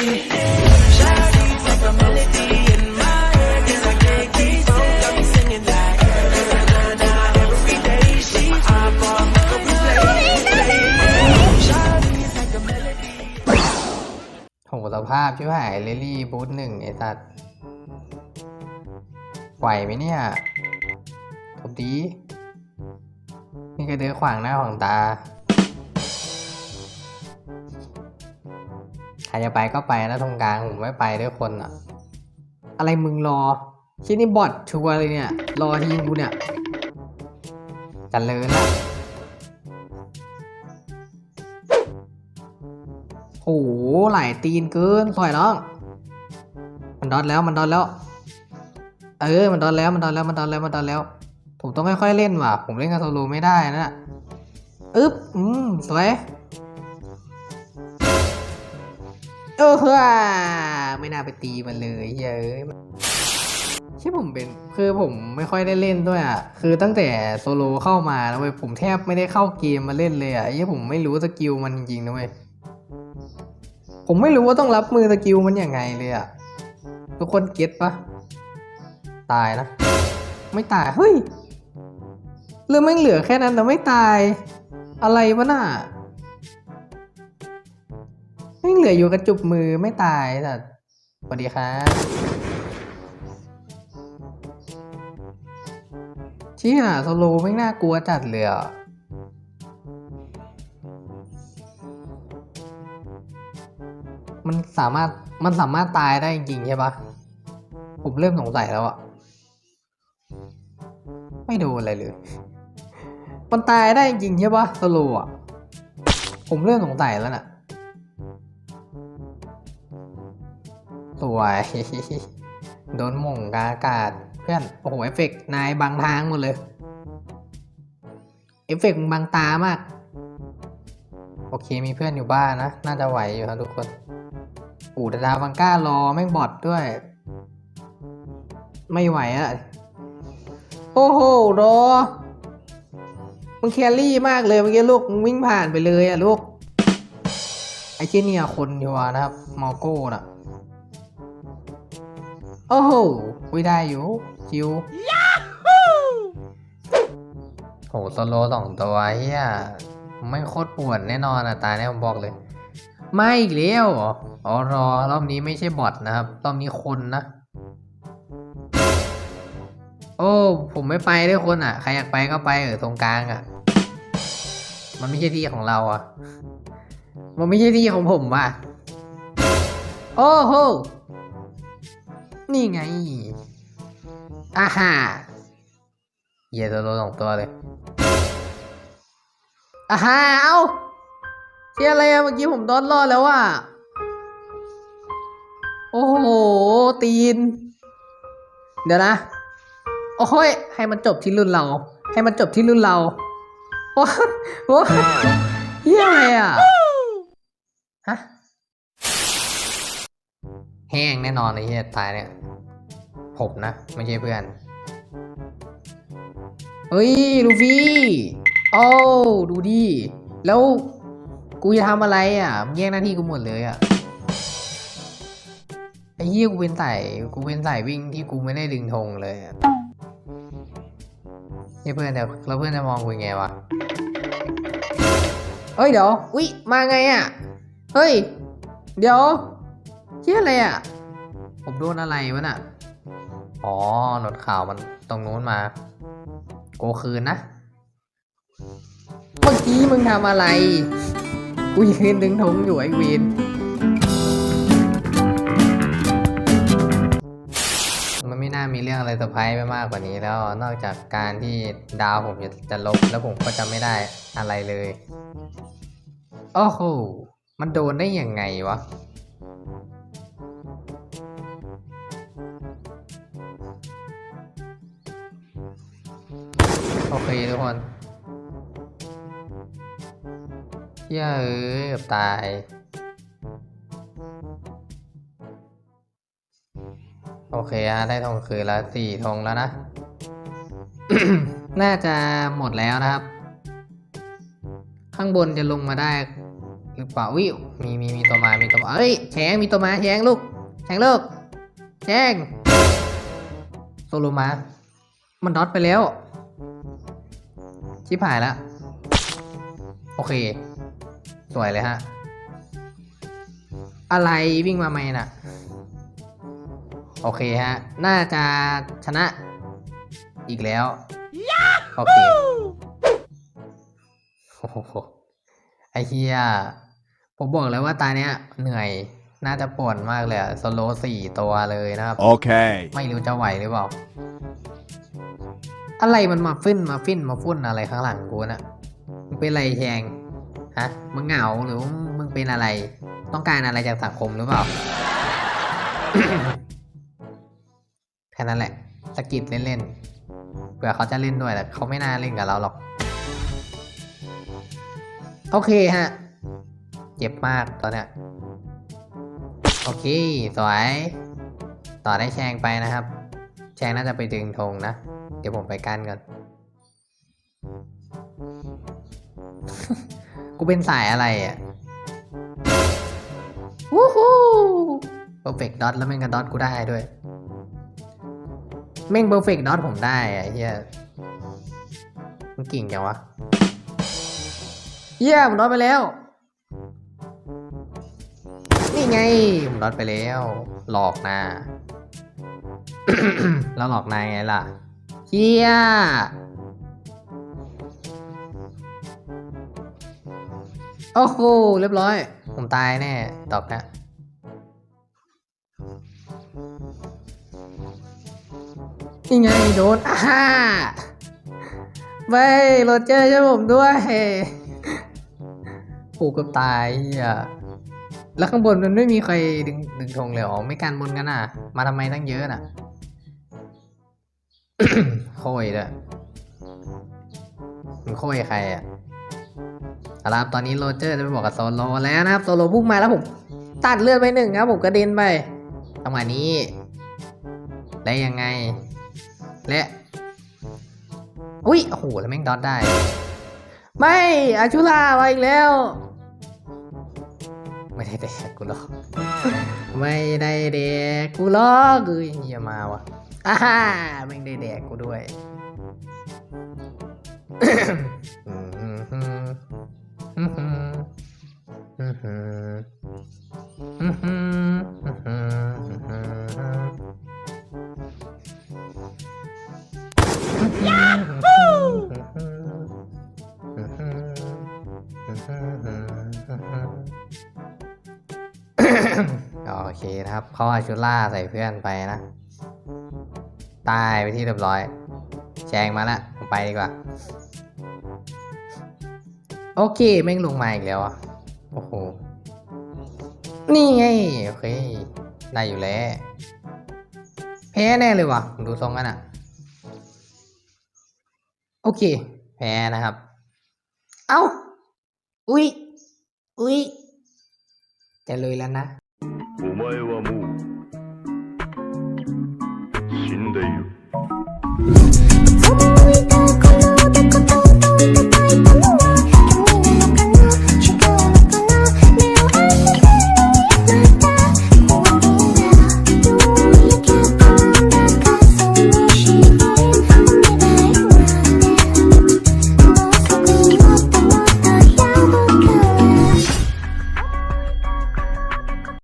โหสภาพชิบหายเลลี่บูทหนึ่งไอ้สัตว์ไหวไหมเนี่ยทบดี นี่ก็เดือขวางหน้าขวางตา ใครจะไปก็ไปนะตรงกลางผมไม่ไปด้วยคนอะอะไรมึงรอชิ้นนี้บอทชัวร์เลยเนี่ย รอทีมกูเนี่ยกันเลยละโอ้หไหลตีนเกินสวยน้อง มันดอทแล้วมันดอทแล้ว เออ มันดอทแล้วมันดอทแล้วมันดอทแล้วมันดอทแล้ว ผมต้องค่อยๆเล่นว่ะ ผมเล่นกับโซโลไม่ได้นะอึ๊บ อืม สวย เออฮ่าไม่น่าไปตีมันเลยเฮ้ยใช่ผมเป็นคือผมไม่ค่อยได้เล่นด้วยอะคือตั้งแต่โซโลเข้ามานะเว้ยผมแทบไม่ได้เข้าเกมมาเล่นเลยอะไอ้เหี้ยผมไม่รู้สกิลมันจริงๆนะเว้ยผมไม่รู้ว่าต้องรับมือสกิลมันยังไงเลยอะทุกคนเก็ตปะตายนะ ไม่ตายเฮ้ยเรื่องแม่เหลือแค่นั้นแต่ไม่ตาย อะไรวะน่ะ เหลืออยู่กระจุบมือไม่ตายแต่สวัสดีครับเชี่ยโซโลไม่น่ากลัวจัดเลยอะมันสามารถมันสามารถตายได้จริงๆใช่ปะผมเริ่มสงสัยแล้วอะไม่โดนอะไรเลย มันตายได้จริงใช่ปะสโลอะผมเริ่มสงสัยแล้วน่ะ สวย โดนหม่งกาอากาศ เพื่อน โอ้โห เอฟเฟกต์นายบังทางหมดเลย เอฟเฟกต์มึงบังตามาก โอเคมีเพื่อนอยู่บ้านนะ น่าจะไหวอยู่ครับทุกคน อูดาดาบังก้ารอแม่งบอดด้วย ไม่ไหวอะโอ้โหรอมึงแครี่มากเลยเมื่อกี้ลูกมึงวิ่งผ่านไปเลยอะลูกไอ้เจเนี่ยคนอยู่วะนะครับมอโก้น่ะ โอ้โหวิได้อยู่จิวโหโซโลสองตัวเฮียไม่งโคตรปวดแน่นอนอะตายแน่ผมบอกเลย ไม่อีกแล้วเหรออ๋อรอรอบนี้ไม่ใช่บอทนะครับ รอบนี้คนนะ โอ้ ผมไม่ไปด้วยคนอะ ใครอยากไปก็ไปเออตรงกลางอะ มันไม่ใช่ที่ของเราอะ มันไม่ใช่ที่ของผมอะ โอ้โห นี่ไงอาฮ่าเยียดตัวโลสองตัวเลยอาฮ่าเอ้าเชี่ยอะไรอะเมื่อกี้ผมโดนรอดแล้วอะโอ้โห ตีน เดี๋ยวนะ โอ้ยให้มันจบที่รุ่นเรา ให้มันจบที่รุ่นเราโอ้โหเฮียอะไรอะฮะ แห้งแน่นอนไอ้เฮียตายเนี่ยผมนะ ไม่ใช่เพื่อนเฮ้ยลูฟี่โอ้ดูดิแล้วกูจะทำอะไรอะมึงแย่งหน้าที่กูหมดเลยอะไอ้เหี้ยกูเป็นสายกูเป็นสายวิ่งที่กูไม่ได้ดึงธงเลยอะนี่เพื่อนแต่แล้วเพื่อนจะมองกูยังไงวะเฮ้ยเดี๋ยวอุ๊ยมาไงอะเฮ้ยเดี๋ยว เชี่ยอะไรอะ ผมโดนอะไรวะน่ะ อ๋อหนวดข่าวมันตรงนู้นมา โกคืนนะ เมื่อกี้มึงทำอะไร กูยืนดึงธงอยู่ไอ้เวนมันไม่น่ามีเรื่องอะไรเซอร์ไพรส์ไปมากกว่านี้แล้ว นอกจากการที่ดาวผมจะจะลบแล้วผมก็จะไม่ได้อะไรเลย โอ้โห มันโดนได้ยังไงวะ โอเคทุกคนเหี้ยเอ้ยกือบตาย โอเคฮะได้ทองคืนแล้วสี่ทองแล้วนะ น่าจะหมดแล้วนะครับ ข้างบนจะลงมาได้หรือเปล่าวิวมีมีมีตัวมา มีตัวมา เอ้ยแชงมีตัวมาแชงลูกแชงลูกแชงโซโลมา มันดอทไปแล้ว ชิบหายแล้ว โอเค สวยเลยฮะ อะไรวิ่งมาไหมน่ะ โอเคฮะ น่าจะชนะ อีกแล้ว โอเคโอ้โหไอเฮียผมบอกเลยว่าตาเนี้ยเหนื่อย น่าจะปวดมากเลยอะโซโลสี่ตัวเลยนะครับ Okay. ไม่รู้จะไหวหรือเปล่า อะไรมันมาฟินมาฟินมาฟุ้นอะไรข้างหลังกูน่ะมึงเป็นอะไรแชงฮะมึงเหงาหรือมึงเป็นอะไร ต้องการอะไรจากสังคมหรือเปล่าแค่นั้นแหละสะกิดเล่นๆเผื่อเขาจะเล่นด้วยแต่เขาไม่น่าเล่นกับเราหรอก โอเคฮะ เจ็บมากตอนเนี้ยโอเค สวย ต่อได้แชงไปนะครับ แชงน่าจะไปดึงธงนะ เดี๋ยวผมไปกันก่อน กูเป็นสายอะไรอะวู้ฮู้ perfect dot แล้วแม่งก็ dot กูได้ด้วย แม่ง perfect dot ผมได้อะเฮียมันกิ่งจังวะเฮียผม dot ไปแล้ว นี่ไง ผม dot ไปแล้ว หลอกนะแล้วหลอกนายไงล่ะ เฮียโอ้โห เรียบร้อย ผมตายแน่ ตอบนะนี่ไงโดนอ่าฮ่าไม่โรเจอร์ช่วยผมด้วยผูกกับตายเฮียแล้วข้างบนมันไม่มีใครดึงดึงธงเลยเหรอไม่การบนกันอะ มาทำไมตั้งเยอะน่ะ โค่อยด้วยมันโค่อยใครอะอาละครับตอนนี้โรเจอร์จะไปบอกกับโซโลแล้วนะครับ โซโลพุ่งมาแล้วผม ตัดเลือดไปหนึ่งครับผมกระเด็นไปจังหวะนี้ และยังไง และ อุ้ยโอ้โหแล้วแม่งดอทได้ ไม่อาชุลามาอีกแล้ว ไม่ได้แดกกูหรอก ไม่ได้แดกกูหรอกเอ้ยเฮียมาวะอ่าฮ่าไม่ได้แดกกูด้วย เคนะครับ เขาอาชุดล่าใส่เพื่อนไปนะ ตายไปที่เรียบร้อยแชงมาละผมไปดีกว่า โอเคแม่งลงมาอีกแล้วอะ โอ้โห นี่ไง โอเค ได้อยู่แล้ว แพ้แน่เลยว่ะดูทรงกันอะ โอเค แพ้นะครับ เอ้า อุ๊ย อุ๊ยจะเลยแล้วนะ お前はもう